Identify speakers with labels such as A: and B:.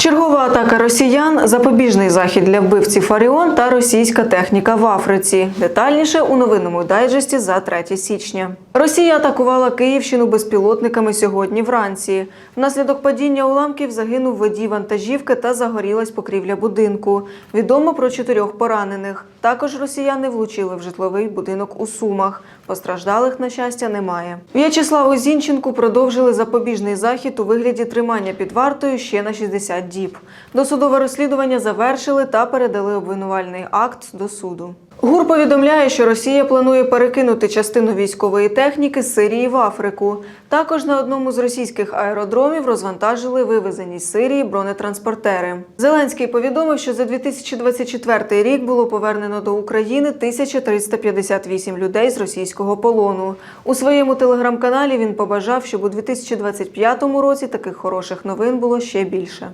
A: Чергова атака росіян, запобіжний захід для вбивців Фаріон та російська техніка в Африці. Детальніше у новинному дайджесті за 3 січня. Росія атакувала Київщину безпілотниками сьогодні вранці. Внаслідок падіння уламків загинув водій вантажівки та загорілась покрівля будинку. Відомо про чотирьох поранених. Також росіяни влучили в житловий будинок у Сумах. Постраждалих, на щастя, немає. В'ячеславу Зінченку продовжили запобіжний захід у вигляді тримання під вартою ще на 60 діб. Досудове розслідування завершили та передали обвинувальний акт до суду. ГУР повідомляє, що Росія планує перекинути частину військової техніки з Сирії в Африку. Також на одному з російських аеродромів розвантажили вивезені з Сирії бронетранспортери. Зеленський повідомив, що за 2024 рік було повернено до України 1358 людей з російського полону. У своєму телеграм-каналі він побажав, щоб у 2025 році таких хороших новин було ще більше.